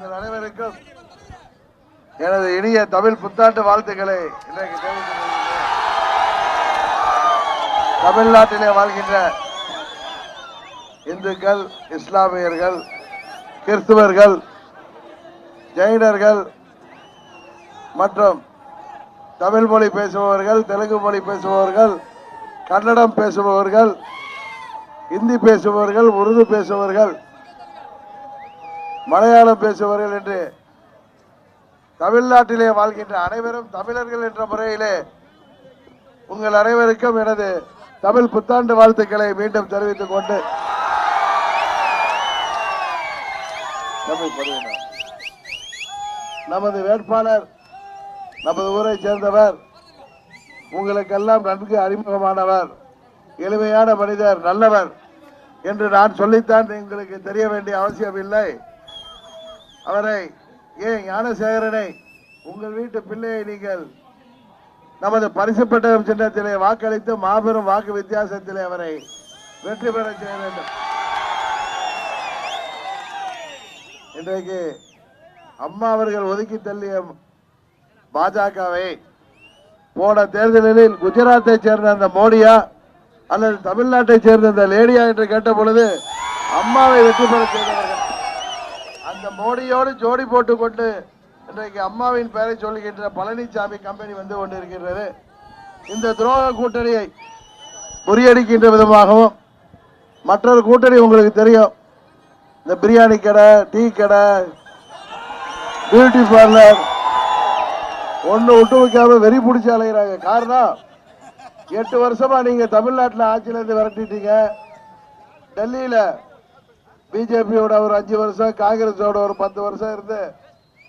உங்கள் அனைவருக்கும் எனது இனிய தமிழ் புத்தாண்டு வாழ்த்துக்களை இன்றைக்கு தமிழ்நாட்டிலே வாழ்கின்ற இந்துக்கள் இஸ்லாமியர்கள் கிறிஸ்துவர்கள் ஜெயினர்கள் மற்றும் தமிழ் மொழி பேசுபவர்கள் தெலுங்கு மொழி பேசுபவர்கள் கன்னடம் பேசுபவர்கள் இந்தி பேசுபவர்கள் உருது பேசுபவர்கள் மலையாளம் பேசுபவர்கள் என்று தமிழ்நாட்டிலே வாழ்கின்ற அனைவரும் தமிழர்கள் என்ற முறையிலே உங்கள் அனைவருக்கும் எனது தமிழ் புத்தாண்டு வாழ்த்துக்களை மீண்டும் தெரிவித்துக் கொண்டு நமது வேட்பாளர் நமது ஊரை சேர்ந்தவர் உங்களுக்கெல்லாம் நன்கு அறிமுகமானவர் எளிமையான மனிதர் நல்லவர் என்று நான் சொல்லித்தான் உங்களுக்கு தெரிய வேண்டிய அவசியம் இல்லை அவரை ஏன் ஞானசேகரனை உங்கள் வீட்டு பிள்ளையை நீங்கள் நமது பரிசு பெட்டகம் சின்னத்திலே வாக்களித்து மாபெரும் வாக்கு வித்தியாசத்திலே அவரை வெற்றி பெற செய்ய வேண்டும். இன்றைக்கு அம்மா அவர்கள் ஒதுக்கி தள்ளிய பாஜகவை போன தேர்தலில் குஜராத்தை சேர்ந்த அந்த மோடியா அல்லது தமிழ்நாட்டை சேர்ந்த அந்த லேடியா என்று கேட்ட பொழுது அம்மாவை வெற்றி பெற செய்தார் அந்த மோடியோடு ஜோடி போட்டுக்கொண்டு இன்றைக்கு அம்மாவின் பெயரை சொல்லுகின்ற பழனிசாமி கம்பெனி வந்து கொண்டிருக்கின்றது. இந்த துரோக கூட்டணியை முறியடிக்கின்ற விதமாகவும் மற்றொரு கூட்டணி உங்களுக்கு தெரியும். இந்த பிரியாணி கடை டீ கடை பியூட்டி பார்லர் ஒன்று விட்டு வைக்காம வெறி பிடிச்சி அலைகிறாங்க காரணம் எட்டு வருஷமா நீங்க தமிழ்நாட்டில் ஆட்சியிலேருந்து விரட்டிட்டீங்க. டெல்லியில் பிஜேபியோட ஒரு அஞ்சு வருஷம் காங்கிரஸோட ஒரு பத்து வருஷம் இருந்து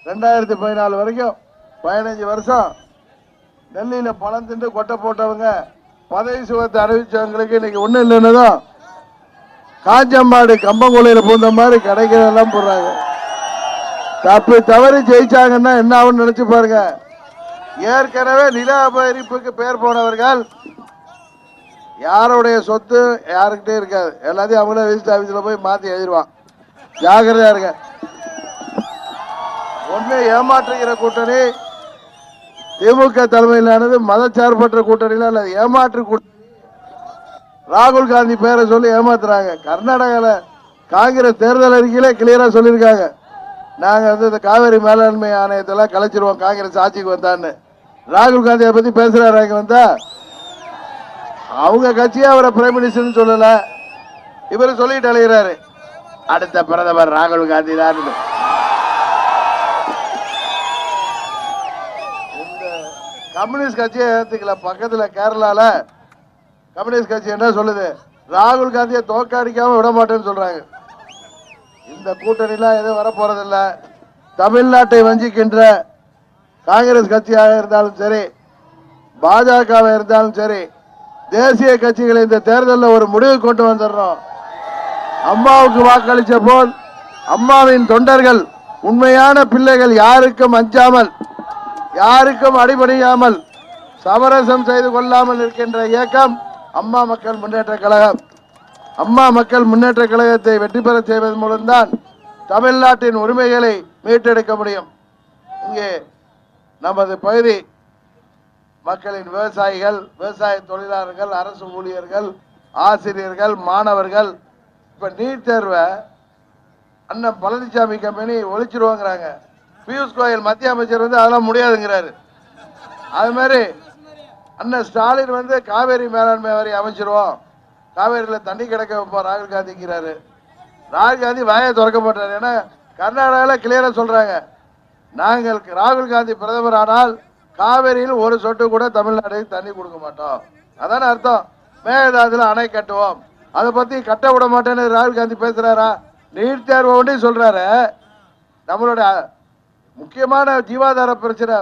ரெண்டாயிரத்தி பதினாலு வரைக்கும் பதினஞ்சு வருஷம் டெல்லியில பணம் தின்று கொட்டை போட்டவங்க பதவி சுகத்தை அறிவிச்சவங்களுக்கு இன்னைக்கு ஒண்ணும் இல்லைன்னதும் காஞ்சம்மாடு கம்பங்குளையில பூந்த மாதிரி கிடைக்கிறதெல்லாம் போடுறாங்க. தப்பு தவறி ஜெயிச்சாங்கன்னா என்ன ஆகும்னு நினைச்சு பாருங்க. ஏற்கனவே நில அபகரிப்புக்கு பேர் போனவர்கள் யாருடைய சொத்து யாருக்கிட்டே இருக்காது. எல்லாத்தையும் அவங்களே ரெஜிஸ்டர் ஆஃபீஸில் போய் மாற்றி எழுதிடுவான் ஜாகிரதையாக இருங்க. ஒன்று ஏமாற்றுகிற கூட்டணி திமுக தலைமையிலானது மதச்சார்பற்ற கூட்டணியில் அல்லது ஏமாற்று கூட்டணி. ராகுல் காந்தி பேரை சொல்லி ஏமாத்துறாங்க. கர்நாடகாவில் காங்கிரஸ் தேர்தல் அறிக்கையிலே கிளியராக சொல்லியிருக்காங்க. நாங்கள் வந்து இந்த காவேரி மேலாண்மை ஆணையத்தெல்லாம் கலைச்சிருவோம் காங்கிரஸ் ஆட்சிக்கு வந்தான்னு. ராகுல் காந்தியை பற்றி பேசுகிறாரு அங்கே வந்தால் அவங்க கட்சியே அவரை பிரைம் மினிஸ்டர்னு சொல்லல. இவர் சொல்லிட்டு அழைகிறாரு அடுத்த பிரதமர் ராகுல் காந்தி தான். இந்த கம்யூனிஸ்ட் கட்சியை ஏத்துக்கல. பக்கத்துல கேரளால கம்யூனிஸ்ட் கட்சி என்ன சொல்லுது? ராகுல் காந்தியை தோக்கடிக்காம விட மாட்டேன்னு சொல்றாங்க. இந்த கூட்டணிலாம் எதுவும் வரப்போறதில்ல. தமிழ்நாட்டை வஞ்சிக்கின்ற காங்கிரஸ் கட்சியாக இருந்தாலும் சரி பாஜகவாக இருந்தாலும் சரி தேசிய கட்சிகளை இந்த தேர்தலில் ஒரு முடிவு கொண்டு வந்துடுறோம். அம்மாவுக்கு வாக்களித்த போல் அம்மாவின் தொண்டர்கள் உண்மையான பிள்ளைகள் யாருக்கும் அஞ்சாமல் யாருக்கும் அடிபணியாமல் சமரசம் செய்து கொள்ளாமல் இருக்கின்ற இயக்கம் அம்மா மக்கள் முன்னேற்ற கழகம். அம்மா மக்கள் முன்னேற்ற கழகத்தை வெற்றி பெற செய்வதன் மூலம்தான் தமிழ்நாட்டின் உரிமைகளை மீட்டெடுக்க முடியும். இங்கே நமது பகுதி மக்களின் விவசாயிகள் விவசாய தொழிலாளர்கள் அரசு ஊழியர்கள் ஆசிரியர்கள் மாணவர்கள் இப்போ நீட் தேர்வை அண்ணன் பழனிசாமி கம்பெனி ஒழிச்சிருவாங்கிறாங்க. பியூஷ் கோயல் மத்திய அமைச்சர் வந்து அதெல்லாம் முடியாதுங்கிறாரு. அது மாதிரி அண்ணன் ஸ்டாலின் வந்து காவேரி மேலாண்மை வரை அமைச்சிருவோம். காவேரியில் தண்ணி கிடக்க வைப்போம் ராகுல் காந்திங்கிறாரு. ராகுல் காந்தி வாயை திறக்க மாட்டார். ஏன்னா கர்நாடகாவில் கிளியராக சொல்கிறாங்க நாங்கள் ராகுல் காந்தி பிரதமர் ஆனால் காவேரியில் ஒரு சொட்டு கூட தமிழ்நாடு தண்ணி கொடுக்க மாட்டோம். அதான அர்த்தம்? மேகதாதுல அணை கட்டுவோம். அதை பத்தி கட்ட விட மாட்டேன்னு ராகுல் காந்தி பேசுறாரா? நீட் தேர்வை சொல்றாரு. நம்மளோட முக்கியமான ஜீவாதார பிரச்சனை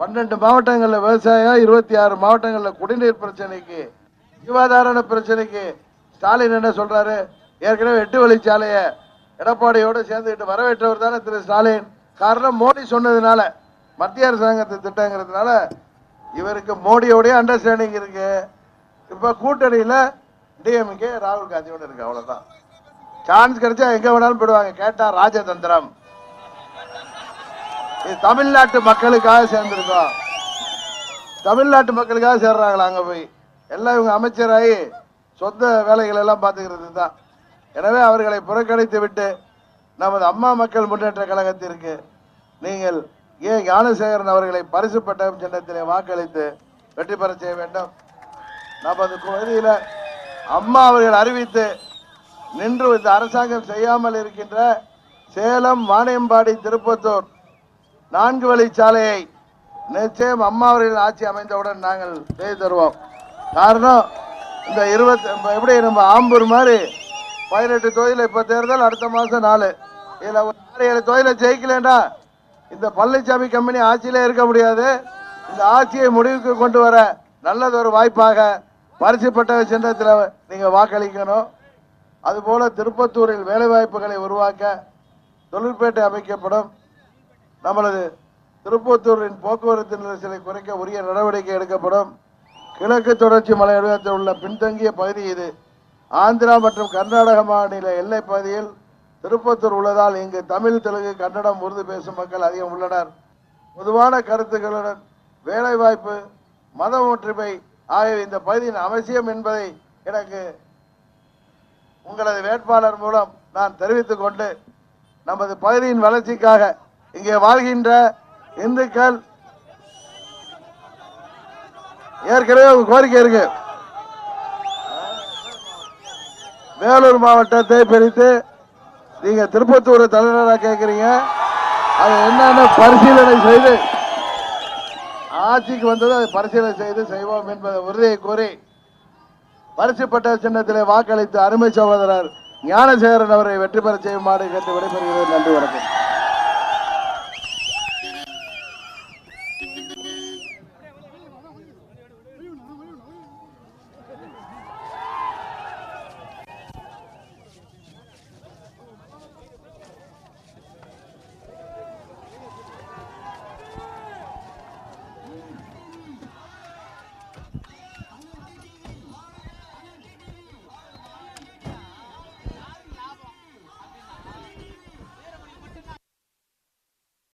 பன்னெண்டு மாவட்டங்களில் விவசாயம் இருபத்தி ஆறு மாவட்டங்களில் குடிநீர் பிரச்சனைக்கு ஜீவாதார பிரச்சனைக்கு ஸ்டாலின் என்ன சொல்றாரு? ஏற்கனவே எட்டு வழிச்சாலையை எடப்பாடியோடு சேர்ந்துக்கிட்டு வரவேற்றவர் தானே திரு ஸ்டாலின். காரணம் மோடி சொன்னதுனால. மத்திய அரசாங்கத்தை திட்டங்கிறதுனால இவருக்கு மோடியோடைய அண்டர்ஸ்டாண்டிங் இருக்கு. இப்ப கூட்டணியில டிஎம்கே ராகுல் காந்தியோட இருக்கு அவ்வளவுதான். சான்ஸ் கிடைச்சா எங்க வேணாலும் போயிடுவாங்க கேட்டா ராஜதந்திரம். இது தமிழ்நாட்டு மக்களுக்காக சேர்ந்திருக்கோம். தமிழ்நாட்டு மக்களுக்காக சேர்றாங்களா அங்க போய்? எல்லாம் இவங்க அமைச்சராகி சொந்த வேலைகள் எல்லாம் பார்த்துக்கிறது தான். எனவே அவர்களை புறக்கணித்து விட்டு நமது அம்மா மக்கள் முன்னேற்ற கழகத்திற்கு நீங்கள் ஏ ஞானசேகரன் அவர்களை பரிசு பட்டம் சின்னத்திலே வாக்களித்து வெற்றி பெற செய்ய வேண்டும்? நமது பகுதியில் அம்மா அவர்கள் அறிவித்து நின்று இந்த அரசாங்கம் செய்யாமல் இருக்கின்ற சேலம் வாணியம்பாடி திருப்பத்தூர் நான்கு வழிச்சாலையை நிச்சயம் அம்மா அவர்களின் ஆட்சி அமைந்தவுடன் நாங்கள் செய்து தருவோம். காரணம் இந்த இருபத்தி எப்படி நம்ம ஆம்பூர் மாதிரி பதினெட்டு தொகுதியில் இப்போ தேர்தல் அடுத்த மாதம் நாலு. இதில் ஒரு ஆறு ஏழு தொகுதியில் ஜெயிக்கலண்டா இந்த பழனிசாமி கம்பெனி ஆட்சியிலே இருக்க முடியாது. இந்த ஆட்சியை முடிவுக்கு கொண்டு வர நல்லதொரு வாய்ப்பாக பரிசுப்பட்ட சின்னத்தில் நீங்கள் வாக்களிக்கணும். அதுபோல திருப்பத்தூரில் வேலைவாய்ப்புகளை உருவாக்க தொழிற்பேட்டை அமைக்கப்படும். நமது திருப்பத்தூரின் போக்குவரத்து நெரிசலை குறைக்க உரிய நடவடிக்கை எடுக்கப்படும். கிழக்கு தொடர்ச்சி மலையத்தில் உள்ள பின்தங்கிய பகுதி இது. ஆந்திரா மற்றும் கர்நாடக மாநில எல்லை பகுதியில் திருப்பத்தூர் உள்ளதால் இங்கு தமிழ் தெலுங்கு கன்னடம் உருது பேசும் மக்கள் அதிகம் உள்ளனர். பொதுவான கருத்துக்களுடன் வேலைவாய்ப்பு மத ஒற்றுமை ஆகிய இந்த பகுதியின் அவசியம் என்பதை எனக்கு உங்களது வேட்பாளர் மூலம் நான் தெரிவித்துக் கொண்டு நமது பகுதியின் வளர்ச்சிக்காக இங்கே வாழ்கின்ற இந்துக்கள் ஏற்கனவே கோரிக்கை இருக்கு. வேலூர் மாவட்டத்தை பிரித்து நீங்க திருப்பத்தூர் தலைவராக கேட்குறீங்க அது என்னென்ன பரிசீலனை செய்து ஆட்சிக்கு வந்தது அதை பரிசீலனை செய்து செய்வோம் என்பதை உறுதியை கூறி பரிசுப்பட்ட சின்னத்திலே வாக்களித்து அருமை சகோதரர் ஞானசேகரன் அவரை வெற்றி பெற செய்யுமாறு கேட்டு விடைபெறுகிறது நன்றி வணக்கம்.